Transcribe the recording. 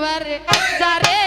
দরবারে যারে